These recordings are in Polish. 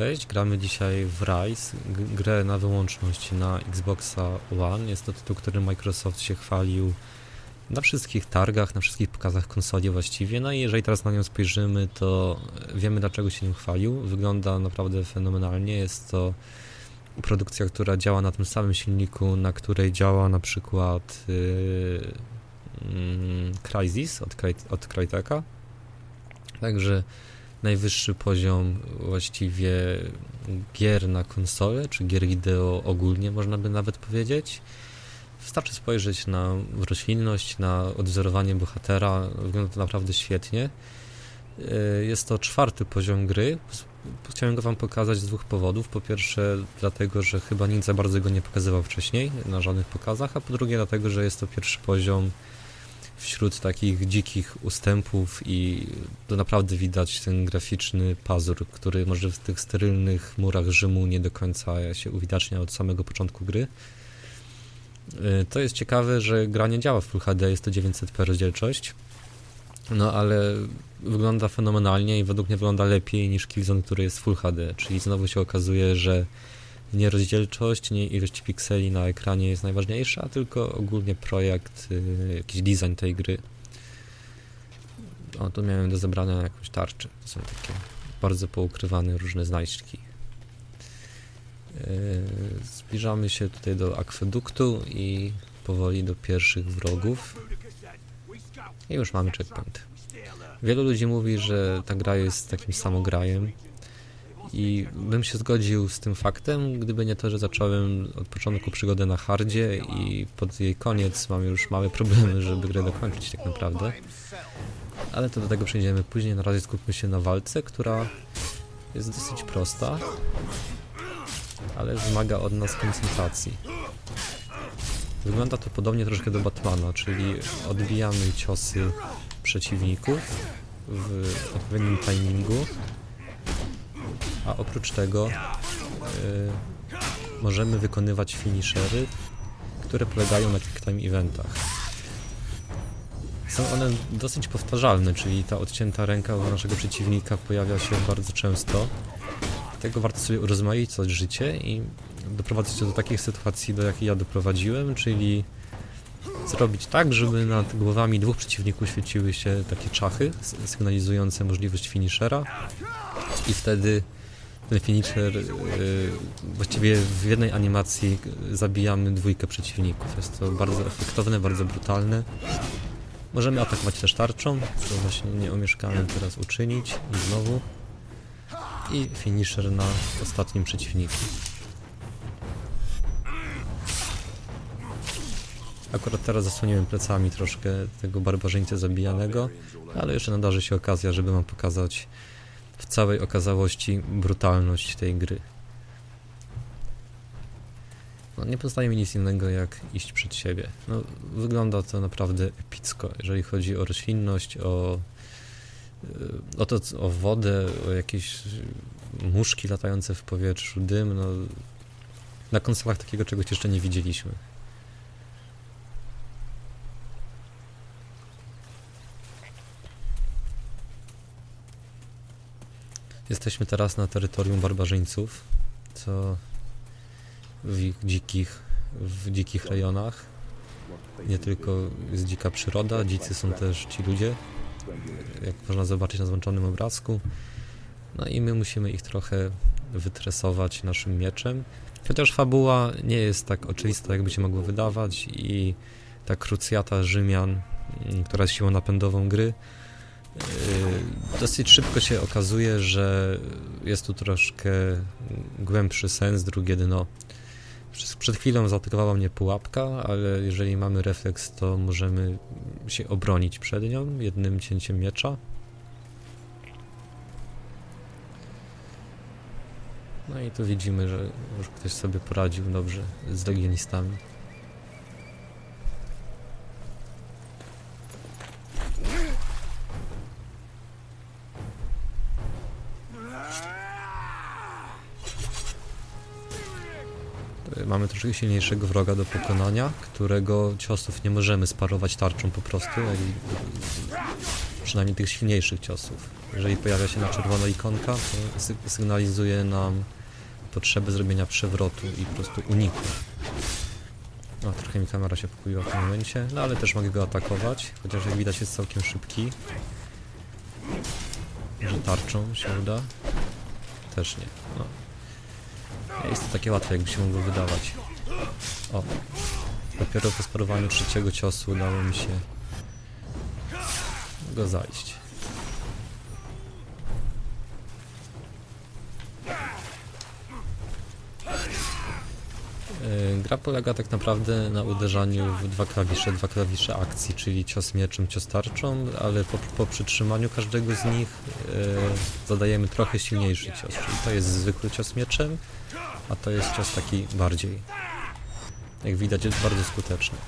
Cześć, gramy dzisiaj w Rise, grę na wyłączność na Xboxa One. Jest to tytuł, który Microsoft się chwalił na wszystkich targach, na wszystkich pokazach konsoli właściwie. No i jeżeli teraz na nią spojrzymy, to wiemy dlaczego się nim chwalił. Wygląda naprawdę fenomenalnie. Jest to produkcja, która działa na tym samym silniku, na której działa na przykład yy, mm, Crysis od, od Cryteka. Także najwyższy poziom właściwie gier na konsolę, czy gier wideo ogólnie można by nawet powiedzieć. Wystarczy spojrzeć na roślinność, na odwzorowanie bohatera, wygląda to naprawdę świetnie. Yy, Jest to czwarty poziom gry. Chciałem go Wam pokazać z dwóch powodów. Po pierwsze, dlatego, że chyba nikt za bardzo go nie pokazywał wcześniej na żadnych pokazach, a po drugie, dlatego, że jest to pierwszy poziom wśród takich dzikich ustępów i to naprawdę widać ten graficzny pazur, który może w tych sterylnych murach Rzymu nie do końca się uwidacznia od samego początku gry. Y, To jest ciekawe, że gra nie działa w Full HD, jest to 900p rozdzielczość, no ale wygląda fenomenalnie i według mnie wygląda lepiej niż Killzone, który jest Full HD, czyli znowu się okazuje, że nie rozdzielczość, nie ilość pikseli na ekranie jest najważniejsza, tylko ogólnie projekt, y, jakiś design tej gry. O, tu miałem do zebrania jakąś tarczę. To są takie bardzo poukrywane różne znajdźki. Yy, Zbliżamy się tutaj do akweduktu i powoli do pierwszych wrogów. I już mamy checkpoint. Wielu ludzi mówi, że ta gra jest takim samograjem i bym się zgodził z tym faktem, gdyby nie to, że zacząłem od początku przygodę na hardzie i pod jej koniec mam już małe problemy, żeby grę dokończyć tak naprawdę. Ale to do tego przejdziemy później. Na razie skupmy się na walce, która jest dosyć prosta, ale wymaga od nas koncentracji. Wygląda to podobnie troszkę do Batmana, czyli odbijamy ciosy przeciwników w odpowiednim timingu, a oprócz tego y, możemy wykonywać finishery, które polegają na quick time eventach. Są one dosyć powtarzalne, czyli ta odcięta ręka u naszego przeciwnika pojawia się bardzo często. Dlatego warto sobie urozmaicać życie i doprowadzić do takich sytuacji, do jakich ja doprowadziłem, czyli zrobić tak, żeby nad głowami dwóch przeciwników świeciły się takie czachy sygnalizujące możliwość finishera i wtedy ten finisher y, właściwie w jednej animacji zabijamy dwójkę przeciwników. Jest to bardzo efektowne, bardzo brutalne. Możemy atakować też tarczą, co właśnie nie omieszkałem teraz uczynić i znowu. I finisher na ostatnim przeciwniku. Akurat teraz zasłoniłem plecami troszkę tego barbarzyńcę zabijanego, ale jeszcze nadarzy się okazja, żeby wam pokazać w całej okazałości brutalność tej gry. No, nie pozostaje mi nic innego jak iść przed siebie. No, wygląda to naprawdę epicko, jeżeli chodzi o roślinność, o, y, o to, o wodę, o jakieś muszki latające w powietrzu, dym. No, na konsolach takiego czegoś jeszcze nie widzieliśmy. Jesteśmy teraz na terytorium barbarzyńców, co w ich dzikich, w dzikich rejonach. Nie tylko jest dzika przyroda, dzicy są też ci ludzie, jak można zobaczyć na złączonym obrazku. No i my musimy ich trochę wytresować naszym mieczem. Chociaż fabuła nie jest tak oczywista, jakby się mogło wydawać i ta krucjata Rzymian, mm, która jest siłą napędową gry, Dosyć szybko się okazuje, że jest tu troszkę głębszy sens, drugie dno. Przed chwilą zaatakowała mnie pułapka, ale jeżeli mamy refleks, to możemy się obronić przed nią jednym cięciem miecza. No i tu widzimy, że już ktoś sobie poradził dobrze z legionistami. Mamy troszkę silniejszego wroga do pokonania, którego ciosów nie możemy sparować tarczą po prostu. Jak przynajmniej tych silniejszych ciosów. Jeżeli pojawia się na czerwono ikonka, to sy- sygnalizuje nam potrzebę zrobienia przewrotu i po prostu uniku. O, trochę mi kamera się pokuiła w tym momencie, no ale też mogę go atakować, chociaż jak widać jest całkiem szybki. Że tarczą się uda? Też nie. No. Nie jest to takie łatwe, jakby się mogło wydawać. O, dopiero po sparowaniu trzeciego ciosu udało mi się go zajść. Gra polega tak naprawdę na uderzaniu w dwa klawisze, dwa klawisze akcji, czyli cios mieczem, cios tarczą, ale po, po przytrzymaniu każdego z nich yy, zadajemy trochę silniejszy cios, czyli to jest zwykły cios mieczem, a to jest cios taki bardziej. Jak widać jest bardzo skuteczny.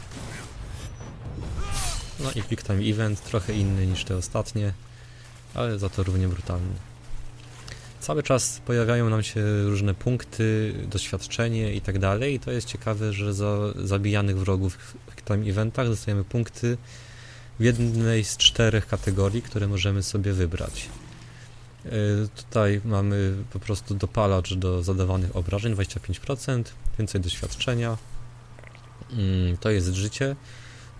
No i Quick Time Event, trochę inny niż te ostatnie, ale za to równie brutalny. Cały czas pojawiają nam się różne punkty, doświadczenie i tak dalej. I to jest ciekawe, że za zabijanych wrogów w Time Eventach dostajemy punkty w jednej z czterech kategorii, które możemy sobie wybrać. Yy, Tutaj mamy po prostu dopalacz do zadawanych obrażeń 25%, więcej doświadczenia. Mm, To jest życie.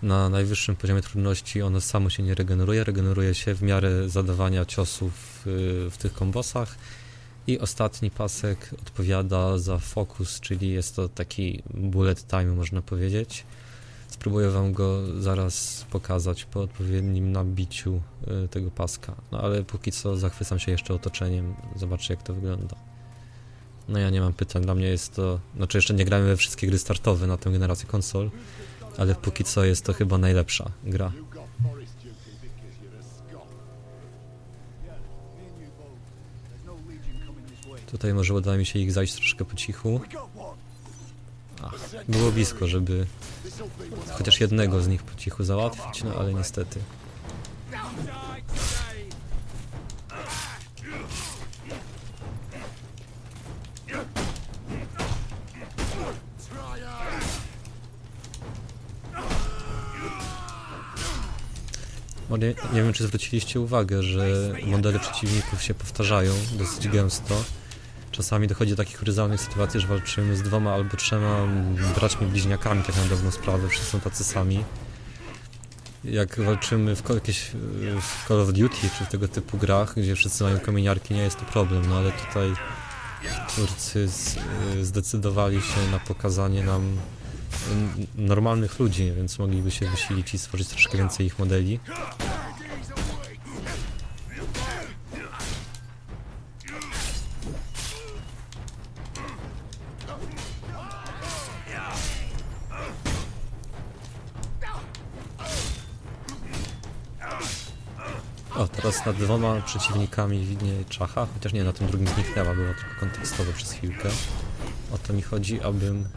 Na najwyższym poziomie trudności ono samo się nie regeneruje, regeneruje się w miarę zadawania ciosów y, w tych kombosach. I ostatni pasek odpowiada za fokus, czyli jest to taki bullet time, można powiedzieć. Spróbuję Wam go zaraz pokazać po odpowiednim nabiciu y, tego paska. No ale póki co zachwycam się jeszcze otoczeniem. Zobaczcie, jak to wygląda. No ja nie mam pytań, dla mnie jest to... Znaczy jeszcze nie grałem we wszystkie gry startowe na tę generację konsol, ale póki co jest to chyba najlepsza gra. Tutaj może uda mi się ich zajść troszkę po cichu. Ach, było blisko, żeby chociaż jednego z nich po cichu załatwić, no ale niestety. Nie, nie wiem, czy zwróciliście uwagę, że modele przeciwników się powtarzają dosyć gęsto. Czasami dochodzi do takich kuryzalnych sytuacji, że walczymy z dwoma albo trzema braćmi bliźniakami, tak na dobrą sprawę, wszyscy są tacy sami. Jak walczymy w, jakieś, w Call of Duty czy w tego typu grach, gdzie wszyscy mają kominiarki, nie jest to problem, no ale tutaj twórcy z, zdecydowali się na pokazanie nam normalnych ludzi, więc mogliby się wysilić i stworzyć troszkę więcej ich modeli. Teraz nad dwoma przeciwnikami widnieje czacha, chociaż nie, na tym drugim zniknęła, była tylko kontekstowo przez chwilkę. O to mi chodzi, abym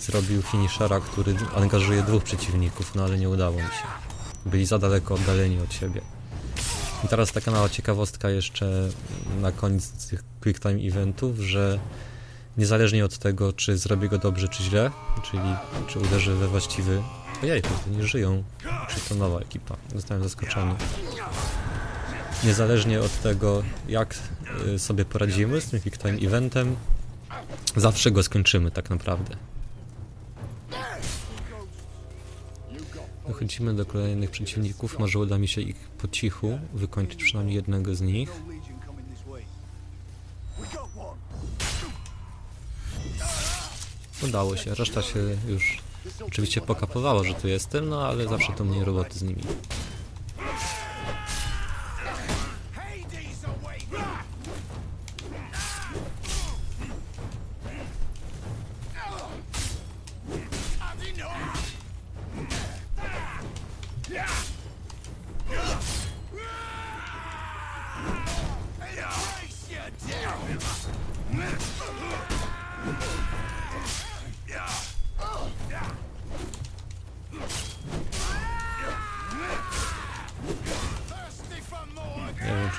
zrobił finishera, który angażuje dwóch przeciwników, no ale nie udało mi się. Byli za daleko oddaleni od siebie. I teraz taka mała ciekawostka jeszcze na koniec tych quick time eventów, że niezależnie od tego, czy zrobię go dobrze, czy źle, czyli czy uderzę we właściwy... Ojej, to nie żyją. Czy to nowa ekipa? Zostałem zaskoczony. Niezależnie od tego, jak y, sobie poradzimy z tym quick time eventem, zawsze go skończymy tak naprawdę. Dochodzimy do kolejnych przeciwników, może uda mi się ich po cichu wykończyć przynajmniej jednego z nich. Udało się, reszta się już oczywiście pokapowała, że tu jestem, no ale zawsze to mniej roboty z nimi.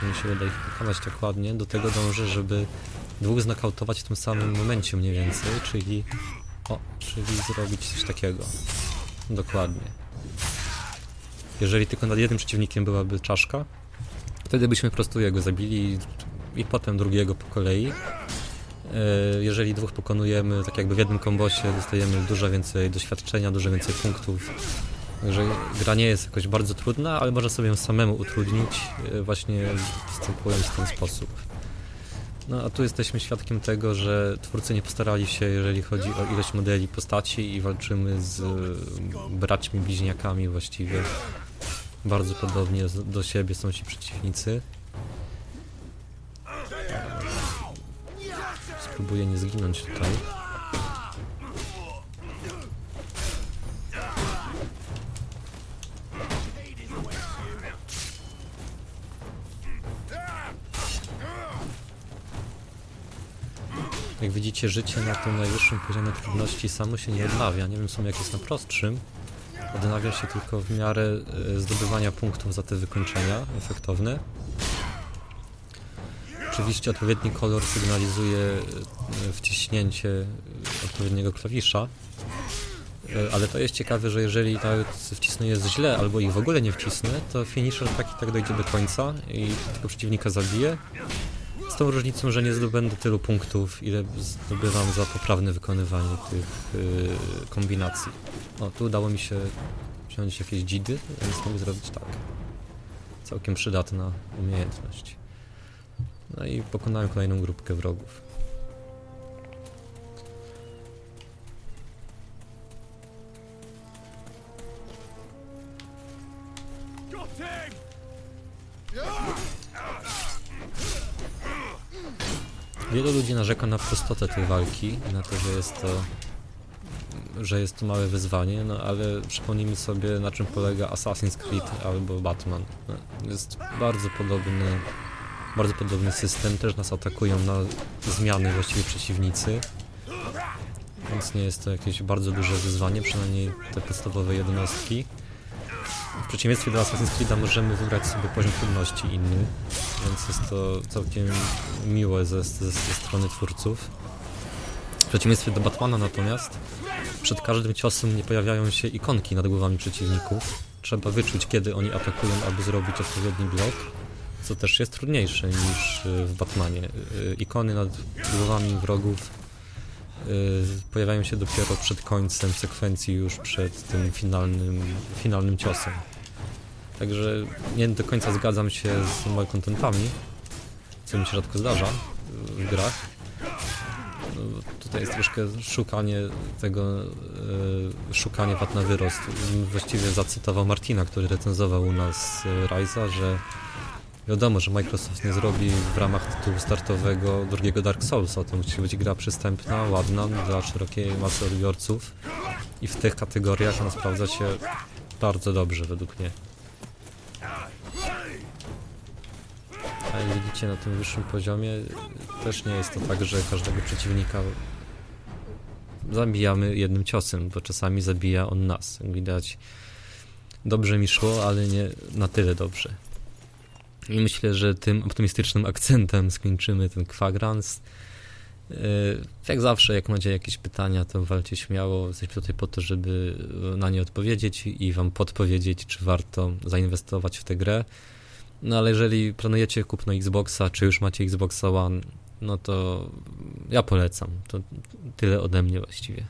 Mi się uda ich pokonać tak ładnie. Do tego dążę, żeby dwóch znokautować w tym samym momencie mniej więcej, czyli... O, czyli zrobić coś takiego. Dokładnie. Jeżeli tylko nad jednym przeciwnikiem byłaby czaszka, wtedy byśmy po prostu jego zabili i, i potem drugiego po kolei. E, Jeżeli dwóch pokonujemy, tak jakby w jednym kombosie, dostajemy dużo więcej doświadczenia, dużo więcej punktów. Także gra nie jest jakoś bardzo trudna, ale można sobie ją samemu utrudnić, e, właśnie występując w ten sposób. No a tu jesteśmy świadkiem tego, że twórcy nie postarali się, jeżeli chodzi o ilość modeli postaci i walczymy z e, braćmi bliźniakami właściwie. Bardzo podobnie do siebie są ci przeciwnicy. Spróbuję nie zginąć tutaj. Widzicie, życie na tym najwyższym poziomie trudności samo się nie odnawia. Nie wiem, są jak jest na prostszym. Odnawia się tylko w miarę e, zdobywania punktów za te wykończenia efektowne. Oczywiście odpowiedni kolor sygnalizuje e, wciśnięcie e, odpowiedniego klawisza. Ale to jest ciekawe, że jeżeli nawet wcisnę jest źle, albo ich w ogóle nie wcisnę, to finisher tak i tak dojdzie do końca i tego przeciwnika zabije. Tą różnicą, że nie zdobędę tylu punktów, ile zdobywam za poprawne wykonywanie tych yy, kombinacji. O, tu udało mi się wziąć jakieś dzidy, więc mogę zrobić tak. Całkiem przydatna umiejętność. No i pokonałem kolejną grupkę wrogów. Wielu ludzi narzeka na prostotę tej walki, na to, że jest to że jest to małe wyzwanie, no ale przypomnijmy sobie na czym polega Assassin's Creed albo Batman. No, Jest bardzo podobny, bardzo podobny system, też nas atakują na zmiany właściwie przeciwnicy, więc nie jest to jakieś bardzo duże wyzwanie, przynajmniej te podstawowe jednostki. W przeciwieństwie do Assassin's Creed'a możemy wybrać sobie poziom trudności inny, więc jest to całkiem miłe ze, ze, ze strony twórców. W przeciwieństwie do Batmana natomiast przed każdym ciosem nie pojawiają się ikonki nad głowami przeciwników. Trzeba wyczuć kiedy oni atakują, aby zrobić odpowiedni blok, co też jest trudniejsze niż y, w Batmanie. Y, Ikony nad głowami wrogów y, pojawiają się dopiero przed końcem sekwencji, już przed tym finalnym, finalnym ciosem. Także nie do końca zgadzam się z malcontentami, co mi się rzadko zdarza w grach. No, tutaj jest troszkę szukanie tego, y, szukanie wat na wyrost. Właściwie zacytował Martina, który recenzował u nas Rise'a, że wiadomo, że Microsoft nie zrobi w ramach tytułu startowego drugiego Dark Soulsa. To musi być gra przystępna, ładna, dla szerokiej masy odbiorców i w tych kategoriach ona sprawdza się bardzo dobrze według mnie. Jak widzicie na tym wyższym poziomie też nie jest to tak, że każdego przeciwnika zabijamy jednym ciosem, bo czasami zabija on nas. Widać dobrze mi szło, ale nie na tyle dobrze. I myślę, że tym optymistycznym akcentem skończymy ten kwadrans. Yy, Jak zawsze, jak macie jakieś pytania, to walcie śmiało. Jesteśmy tutaj po to, żeby na nie odpowiedzieć i wam podpowiedzieć, czy warto zainwestować w tę grę. No ale jeżeli planujecie kupno Xboxa, czy już macie Xboxa One, no to ja polecam. To tyle ode mnie właściwie.